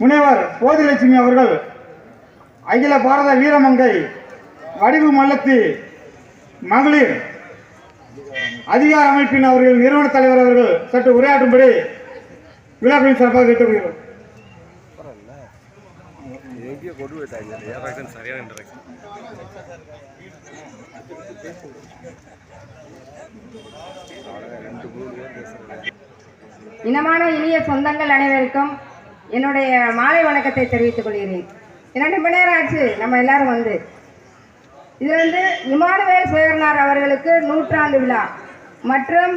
முனைவர் போதிலட்சுமி அவர்கள் அகில பாரத வீரமங்கை வடிவு மல்லத்தி மகளிர் அதிகார அமைப்பின் அவர்கள் நிறுவன தலைவர் அவர்கள் சற்று உரையாற்றும்படி விழாக்களின் சிறப்பாக கேட்டுக்கொள்கிறோம். இனமான இனிய சொந்தங்கள் அனைவருக்கும் என்னுடைய மாலை வணக்கத்தை தெரிவித்துக் கொள்கிறேன். இரண்டு மணி நேரம் ஆச்சு நம்ம எல்லாரும் வந்து. இது வந்து இமானுவேல் சேகரனார் அவர்களுக்கு நூற்றாண்டு விழா. மற்றும்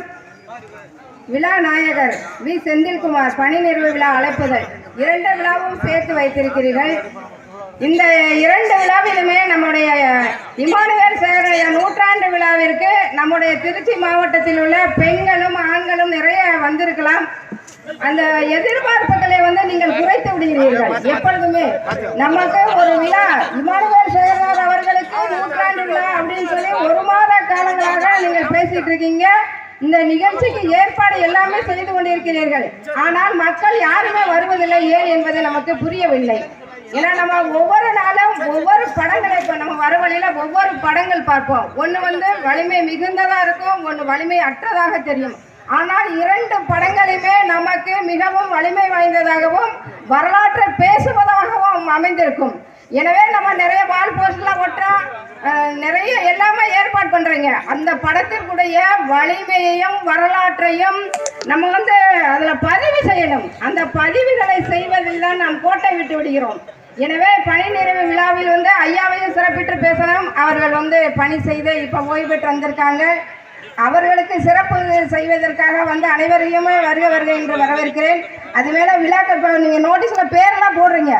விழா நாயகர் வி. செந்தில்குமார் பணி நிறைவு விழா அழைப்புதல் இரண்டு விழாவும் சேர்த்து வைத்திருக்கிறீர்கள். இந்த இரண்டு விழாவிலுமே நம்முடைய இமானுவேல் சேகரைய நூற்றாண்டு விழாவிற்கு நம்முடைய திருச்சி மாவட்டத்தில் உள்ள பெண்களும் ஆண்களும் நிறைய வந்திருக்கலாம். அந்த எதிர்பார்ப்பு விடுகிறீர்கள் எப்பொழுதுமே நமக்கு ஒரு விழா இமானுவேல் சேகரனார் அவர்களுக்கு நூற்றாண்டு விழா அப்படின்னு சொல்லி ஒரு மாத காலங்களாக நீங்கள் பேசிட்டு இருக்கீங்க. இந்த நிகழ்ச்சிக்கு ஏற்பாடு எல்லாமே செய்து கொண்டிருக்கிறீர்கள். ஆனால் மக்கள் யாருமே வருவதில்லை ஏன் என்பது நமக்கு புரியவில்லை. ஏன்னா நம்ம ஒவ்வொரு நாளும் ஒவ்வொரு படங்களை இப்போ நம்ம வர வழியில ஒவ்வொரு படங்கள் பார்ப்போம். ஒன்று வந்து வலிமை மிகுந்ததா இருக்கும் ஒன்று வலிமை அற்றதாக தெரியும். ஆனால் இரண்டு படங்களுமே நமக்கு மிகவும் வலிமை வாய்ந்ததாகவும் வரலாற்றை பேசுவதாகவும் அமைந்திருக்கும். எனவே நம்ம நிறைய வால் போஸ்ட்லாம் ஒட்டுறோம் நிறைய எல்லாமே ஏற்பாடு பண்ணுறீங்க அந்த படத்திற்குடைய வலிமையையும் வரலாற்றையும் நம்ம வந்து அதில் பதிவு செய்யணும். அந்த பதிவுகளை செய்வதில் தான் நாம் கோட்டை விட்டு விடுகிறோம். எனவே பணி நிறைவு விழாவில் வந்து ஐயாவையும் சிறப்பிட்டு பேசணும் அவர்கள் வந்து பணி செய்து இப்போ ஓய்வு பெற்று வந்திருக்காங்க. அவர்களுக்கு சிறப்பு செய்வதற்காக வந்து அனைவரையுமே வருக வருக என்று வரவேற்கிறேன். அது மேலே விழாக்கள் நீங்கள் நோட்டீஸில் பேரெல்லாம் போடுறீங்க.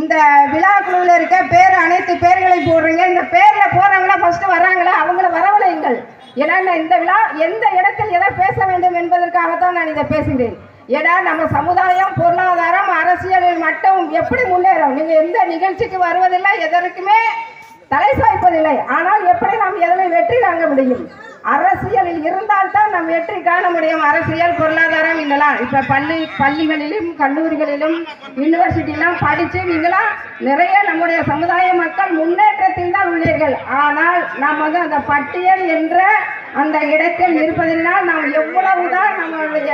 இந்த விழா குழுவில் இருக்க பேர் அனைத்து பேர்களை போடுறீங்க. இந்த பேரில் போடுறாங்களா ஃபஸ்ட்டு வர்றாங்களா? அவங்கள வரவழையுங்கள். ஏன்னா நான் இந்த விழா எந்த இடத்தில் எதை பேச வேண்டும் என்பதற்காகத்தான் நான் இதை பேசுகிறேன். ஏன்னா நம்ம சமுதாயம் பொருளாதாரம் அரசியலில் மட்டும் எப்படி முன்னேறும்? நீங்கள் எந்த நிகழ்ச்சிக்கு வருவதில்லை எதற்குமே தலை சாய்ப்பதில்லை. ஆனால் எப்படி நாம் எதனை வெற்றி வாங்க முடியும்? அரசியலில் இருந்தால்தான் நாம் வெற்றி காண முடியும். அரசியல் பொருளாதாரம் இதெல்லாம் இப்ப பள்ளி பள்ளிகளிலும் கல்லூரிகளிலும் யூனிவர்சிட்டிலாம் படிச்சு நீங்களாம் நிறைய நம்முடைய சமுதாய மக்கள் முன்னேற்றத்தில் தான் உள்ளீர்கள். ஆனால் நாம் வந்து அந்த பட்டியல் என்ற அந்த இடத்தில் இருப்பதனால் நாம் எவ்வளவுதான் நம்மளுடைய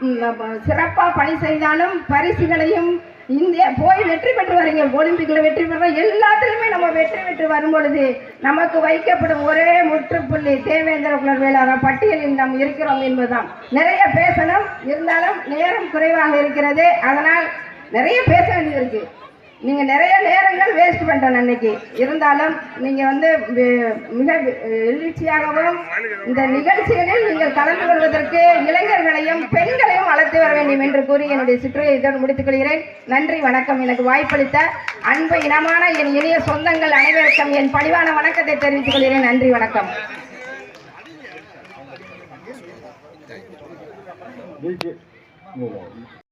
சிறப்பாக சிறப்பா பணி செய்தாலும் பரிசுகளையும் இந்தியா போய் வெற்றி பெற்று வரீங்க. ஒலிம்பிக்ல வெற்றி பெற எல்லாத்துலயுமே நம்ம வெற்றி பெற்று வரும் பொழுது நமக்கு வைக்கப்படும் ஒரே முற்றுப்புள்ளி தேவேந்திர குலர் வேளாண் பட்டியலில் நாம் இருக்கிறோம் என்பதுதான். நிறைய பேசணும் இருந்தாலும் நேரம் குறைவாக இருக்கிறது. அதனால் நிறைய பேச வேண்டியிருக்கு நீங்கள் நிறைய நேரங்கள் வேஸ்ட் பண்ணிட்டோம் அன்னைக்கு. இருந்தாலும் நீங்கள் வந்து மிக எழுச்சியாகவும் இந்த நிகழ்ச்சிகளில் நீங்கள் கலந்து கொள்வதற்கு இளைஞர்களையும் பெண்களையும் வளர்த்து வர வேண்டும் என்று கூறி என்னுடைய சிற்றுரையை இதோடு முடித்துக் கொள்கிறேன். நன்றி வணக்கம். எனக்கு வாய்ப்பளித்த அன்பு இனமான என் இனிய சொந்தங்கள் அனைவருக்கும் என் பணிவான வணக்கத்தை தெரிவித்துக் கொள்கிறேன். நன்றி வணக்கம்.